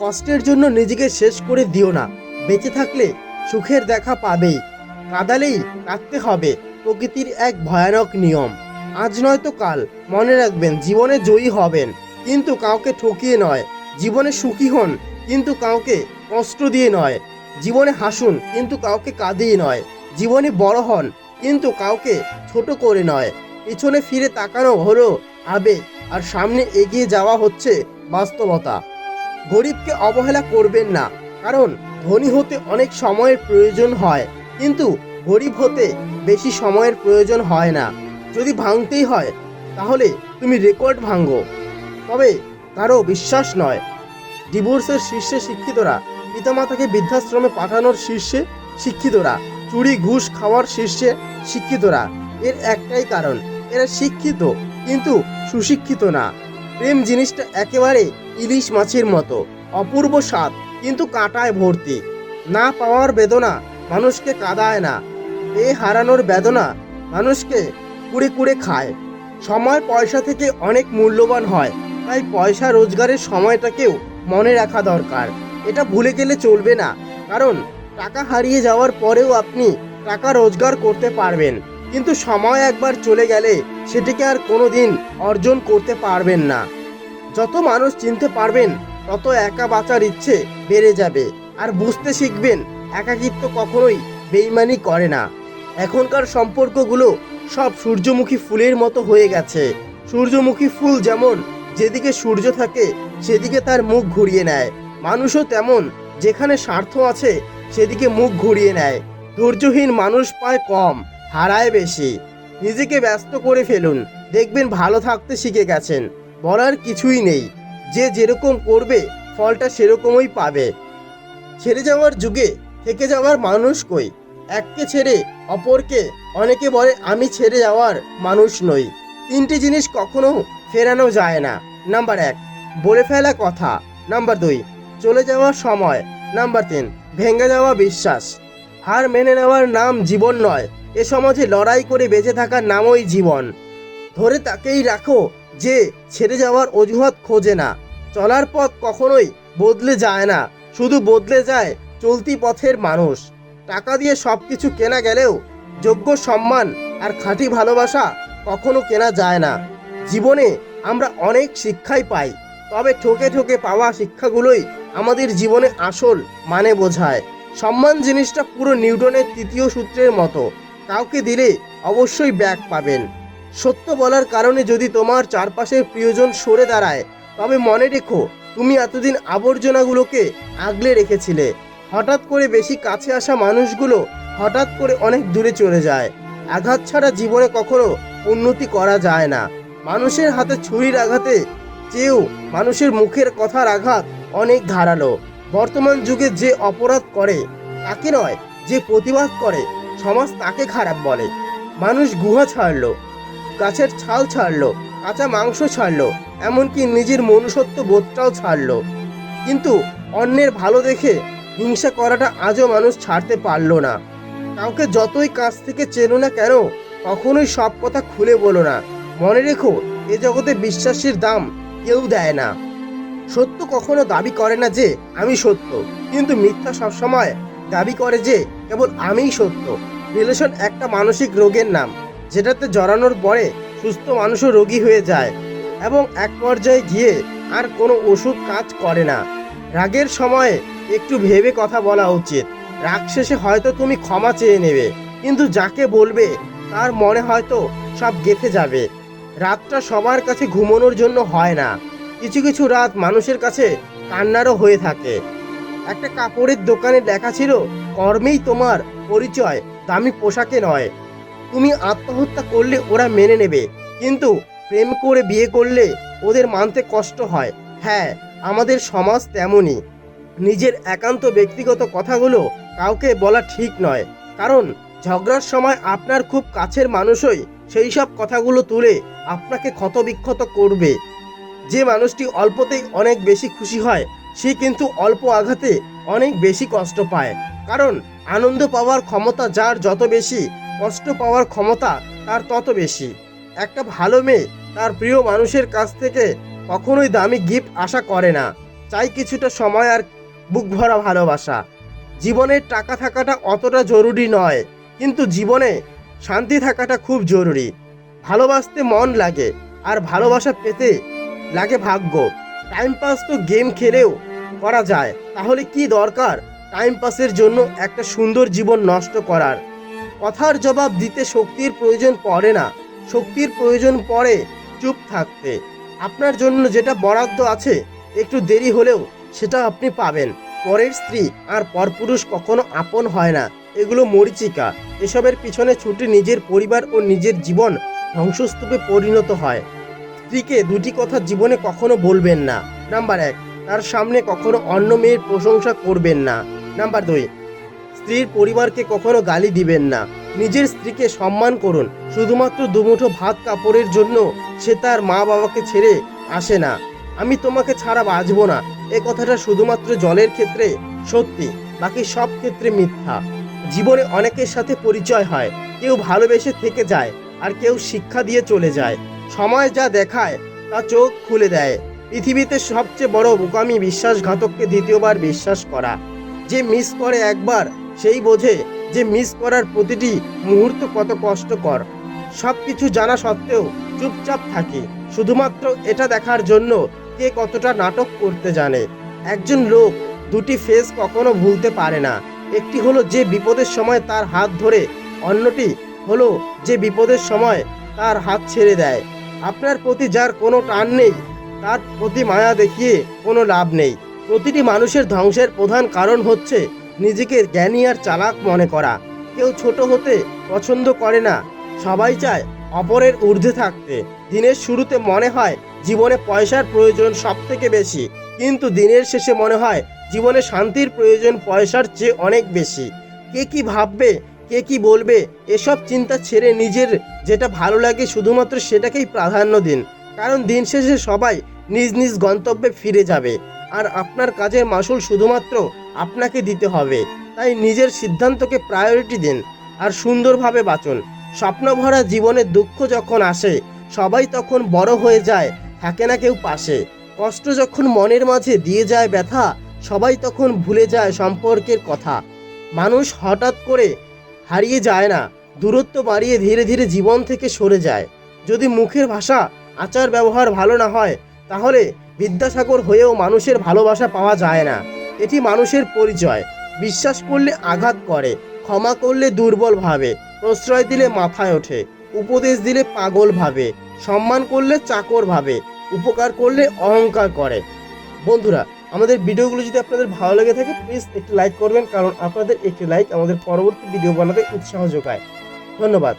কষ্টের জন্য নিজেকে শেষ করে দিও না। বেঁচে থাকলে সুখের দেখা পাবেই। কাদালেই কাঁদতে হবে, প্রকৃতির এক ভয়ানক নিয়ম। আজ নয়তো কাল, মনে রাখবেন, জীবনে জয়ী হবেন। কিন্তু কাউকে ঠকিয়ে নয়। জীবনে সুখী হন, কিন্তু কাউকে কষ্ট দিয়ে নয়। জীবনে হাসুন, কিন্তু কাউকে কাঁদিয়ে নয়। জীবনে বড় হন, কিন্তু কাউকে ছোট করে নয়। পিছনে ফিরে তাকানো হলো আবেগ, আর সামনে এগিয়ে যাওয়া হচ্ছে বাস্তবতা। গরিবকে অবহেলা করবেন না। কারণ ধনী হতে অনেক সময়ের প্রয়োজন হয়, কিন্তু গরিব হতে বেশি সময়ের প্রয়োজন হয় না। যদি ভাঙতেই হয়, তাহলে তুমি রেকর্ড ভাঙো। তবে কারও বিশ্বাস নয়। ডিভোর্সের শীর্ষে শিক্ষিতরা, পিতামাতাকে বৃদ্ধাশ্রমে পাঠানোর শীর্ষে শিক্ষিতরা, চুরি, ঘুষ খাওয়ার শীর্ষে শিক্ষিতরা। এর একটাই কারণ, এরা শিক্ষিত, কিন্তু সুশিক্ষিত না। প্রেম জিনিসটা একেবারে ইলিশ মাছের মতো। অপূর্ব স্বাদ, কিন্তু কাঁটায় ভর্তি। না পাওয়ার বেদনা মানুষকে কাঁদায় না। এ হারানোর বেদনা মানুষকে কুড়ে কুড়ে খায়। সময় পয়সা থেকে অনেক মূল্যবান হয়, তাই পয়সা রোজগারের সময়টাকেও মনে রাখা দরকার। এটা ভুলে গেলে চলবে না, কারণ টাকা হারিয়ে যাওয়ার পরেও আপনি টাকা রোজগার করতে পারবেন। কিন্তু সময় একবার চলে গেলে সেটিকে আর কোনো দিন অর্জন করতে পারবেন না। যত মানুষ চিনতে পারবেন, তত একা বাঁচার ইচ্ছে বেড়ে যাবে। আর বুঝতে শিখবেন, একাকিত্ব কখনোই বেইমানি করে না। এখনকার সম্পর্কগুলো সব সূর্যমুখী ফুলের মতো হয়ে গেছে। সূর্যমুখী ফুল যেমন যেদিকে সূর্য থাকে, সেদিকে তার মুখ ঘুরিয়ে নেয়। মানুষও তেমন, যেখানে স্বার্থ আছে, সেদিকে মুখ ঘুরিয়ে নেয়। ধৈর্যহীন মানুষ পায় কম, হারায় বেশি। নিজেকে ব্যস্ত করে ফেলুন। দেখবেন ভালো থাকতে শিখে গেছেন। বলার কিছুই নেই। যে যেরকম করবে, ফলটা সেরকমই পাবে। ছেড়ে যাওয়ার যুগে থেকে যাওয়ার মানুষ কই? এককে ছেড়ে অপরকে অনেকে বলে, আমি ছেড়ে যাওয়ার মানুষ নই। তিনটি জিনিস কখনো ফেরানো যায় না। নাম্বার এক, বলে ফেলা কথা। নাম্বার দুই, চলে যাওয়ার সময়। নাম্বার তিন, ভেঙে যাওয়া বিশ্বাস। হার মেনে নেওয়ার নাম জীবন নয়। এ সমাজে লড়াই করে বেঁচে থাকার নামই জীবন। ধরে তাকেই রাখো যে ছেড়ে যাওয়ার অজুহাত খোঁজে না। চলার পথ কখনোই বদলে যায় না, শুধু বদলে যায় চলতি পথের মানুষ। টাকা দিয়ে সব কিছু কেনা গেলেও যোগ্য সম্মান আর খাঁটি ভালোবাসা কখনো কেনা যায় না। জীবনে আমরা অনেক শিক্ষাই পাই, তবে ঠকে ঠকে পাওয়া শিক্ষাগুলোই আমাদের জীবনে আসল মানে বোঝায়। সম্মান জিনিসটা পুরো নিউটনের তৃতীয় সূত্রের মতো, কাউকে দিলে অবশ্যই ব্যাক পাবেন। সত্য বলার কারণে যদি তোমার চারপাশের প্রিয়জন সরে দাঁড়ায়, তবে মনে রেখো, তুমি এতদিন আবর্জনাগুলোকে আগলে রেখেছিলে। হঠাৎ করে বেশি কাছে আসা মানুষগুলো হঠাৎ করে অনেক দূরে চলে যায়। আঘাত ছাড়া জীবনে কখনো উন্নতি করা যায় না। মানুষের হাতে ছুরির আঘাতে চেয়েও মানুষের মুখের কথার আঘাত অনেক ধারালো। বর্তমান যুগে যে অপরাধ করে, তাকে নয়, যে প্রতিবাদ করে, সমাজ তাকে খারাপ বলে। মানুষ গুহা ছাড়লো। গাছের ছাল ছাড়লো, কাঁচা মাংস ছাড়লো, এমনকি নিজের মনুষ্যত্ব বোধটাও ছাড়লো। কিন্তু অন্যের ভালো দেখে হিংসা করাটা আজও মানুষ ছাড়তে পারল না। কাউকে যতই কাছ থেকে চেনো না কেন, কখনোই সব কথা খুলে বলো না। মনে রেখো, এ জগতে বিশ্বাসের দাম কেউ দেয় না। সত্য কখনো দাবি করে না যে, আমি সত্য। কিন্তু মিথ্যা সবসময় দাবি করে যে, কেবল আমিই সত্য। রিলেশন একটা মানসিক রোগের নাম। যেটাতে জড়ানোর পরে সুস্থ মানুষও রোগী হয়ে যায় এবং এক পর্যায়ে গিয়ে আর কোনো ওষুধ কাজ করে না। রাগের সময়ে একটু ভেবে কথা বলা উচিত। রাগ শেষে হয়তো তুমি ক্ষমা চেয়ে নেবে, কিন্তু যাকে বলবে তার মনে হয়তো সব গেঁথে যাবে। রাতটা সবার কাছে ঘুমানোর জন্য হয় না। কিছু কিছু রাত মানুষের কাছে কান্নারও হয়ে থাকে। একটা কাপড়ের দোকানে লেখা ছিল, কর্মেই তোমার পরিচয়, দামি পোশাকে নয়। তুমি আত্মহত্যা করলে ওরা মেনে নেবে। কিন্তু প্রেম করে বিয়ে করলে ওদের মানতে কষ্ট হয়। হ্যাঁ আমাদের সমাজ তেমনই। নিজের একান্ত ব্যক্তিগত কথাগুলো কাউকে বলা ঠিক নয়। কারণ ঝগড়ার সময় আপনার খুব কাছের মানুষই সেই সব কথাগুলো তুলে আপনাকে ক্ষতবিক্ষত করবে। যে মানুষটি অল্পতেই অনেক বেশি খুশি হয়, সে কিন্তু অল্প আঘাতে অনেক বেশি কষ্ট পায়। কারণ আনন্দ পাওয়ার ক্ষমতা যার যত বেশি কষ্ট পাওয়ার ক্ষমতা তার তত বেশি। একটা ভালো মেয়ে তার প্রিয় মানুষের কাছ থেকে কখনোই দামি গিফট আশা করে না। চাই কিছুটা সময় আর বুক ভরা ভালোবাসা। জীবনে টাকা থাকাটা অতটা জরুরি নয়, কিন্তু জীবনে শান্তি থাকাটা খুব জরুরি। ভালোবাসতে মন লাগে, আর ভালোবাসা পেতে লাগে ভাগ্য। টাইম পাস তো গেম খেলেও করা যায়, তাহলে কি দরকার? টাইম পাসের জন্য একটা সুন্দর জীবন নষ্ট করার। কথার জবাব দিতে শক্তির প্রয়োজন পড়ে না। শক্তির প্রয়োজন পড়ে চুপ থাকতে। আপনার জন্য যেটা বরাদ্দ আছে, একটু দেরি হলেও সেটা আপনি পাবেন। পরের স্ত্রী আর পরপুরুষ কখনো আপন হয় না। এগুলো মরিচিকা। এসবের পিছনে ছুটে নিজের পরিবার ও নিজের জীবন ধ্বংসস্তূপে পরিণত হয়। স্ত্রীকে দুটি কথা জীবনে কখনো বলবেন না। নাম্বার এক, তার সামনে কখনো অন্য মেয়ের প্রশংসা করবেন না। নাম্বার দুই স্ত্রীর পরিবারকে কখনো গালি দিবেন না। নিজের স্ত্রীকে সম্মান করুন। শুধুমাত্র দুমুঠো ভাত কাপড়ের জন্য সে তার মা বাবাকে ছেড়ে আসে না। আমি তোমাকে ছাড়া বাঁচবো না। এ কথাটা শুধুমাত্র জলের ক্ষেত্রে সত্যি, বাকি সব ক্ষেত্রে মিথ্যা। জীবনে অনেকের সাথে পরিচয় হয়। কেউ ভালোবেসে থেকে যায় আর কেউ শিক্ষা দিয়ে চলে যায়। সময় যা দেখায় তা চোখ খুলে দেয়। পৃথিবীতে সবচেয়ে বড় বোকামি বিশ্বাসঘাতককে দ্বিতীয়বার বিশ্বাস করা। যে মিস করে একবার সেই বোঝে যে মিস করার প্রতিটি মুহূর্ত কত কষ্টকর। সব কিছু জানা সত্ত্বেও চুপচাপ থাকি। শুধুমাত্র এটা দেখার জন্য কে কতটা নাটক করতে জানে। একজন লোক দুটি ফেস কখনো ভুলতে পারে না। একটি হলো যে বিপদের সময় তার হাত ধরে, অন্যটি হলো যে বিপদের সময় তার হাত ছেড়ে দেয়। আপনার প্রতি যার কোনো টান নেই, তার প্রতি মায়া দেখিয়ে কোনো লাভ নেই। প্রতিটি মানুষের ধ্বংসের প্রধান কারণ হচ্ছে নিজেকে জ্ঞানী আর চালাক মনে করা। কেউ ছোট হতে পছন্দ করে না। সবাই চায় অপরের ঊর্ধ্বে থাকতে। দিনের শুরুতে মনে হয় জীবনে পয়সার প্রয়োজন সব থেকে বেশি। কিন্তু দিনের শেষে মনে হয় জীবনে শান্তির প্রয়োজন পয়সার চেয়ে অনেক বেশি। কে কি ভাববে, কে কি বলবে, এসব চিন্তা ছেড়ে নিজের যেটা ভালো লাগে শুধুমাত্র সেটাকেই প্রাধান্য দিন। কারণ দিন শেষে সবাই নিজ নিজ গন্তব্যে ফিরে যাবে। আর আপনার কাজের মাসুল শুধুমাত্র আপনাকে দিতে হবে। তাই নিজের সিদ্ধান্তকে প্রায়োরিটি দিন আর সুন্দরভাবে বাঁচুন। স্বপ্নভরা জীবনে দুঃখ যখন আসে, সবাই তখন বড় হয়ে যায়, থাকে না কেউ পাশে। কষ্ট যখন মনের মাঝে দিয়ে যায় ব্যথা, সবাই তখন ভুলে যায় সম্পর্কের কথা। মানুষ হঠাৎ করে হারিয়ে যায় না, দূরত্ব বাড়িয়ে ধীরে ধীরে জীবন থেকে সরে যায়। যদি মুখের ভাষা আচার ব্যবহার ভালো না হয়, তাহলে বিদ্যাসাগর হয়েও মানুষের ভালোবাসা পাওয়া যায় না। এটি মানুষের পরিচয়। বিশ্বাস করলে আঘাত করে, ক্ষমা করলে দুর্বল ভাবে, প্রশ্রয় দিলে মাথায় ওঠে, উপদেশ দিলে পাগল ভাবে, সম্মান করলে চাকর ভাবে, উপকার করলে অহংকার করে। বন্ধুরা, আমাদের ভিডিওগুলো যদি আপনাদের ভালো লেগে থাকে প্লিজ একটি লাইক করবেন, কারণ আপনাদের একটি লাইক আমাদের পরবর্তী ভিডিও বানাতে উৎসাহ যোগায়। ধন্যবাদ।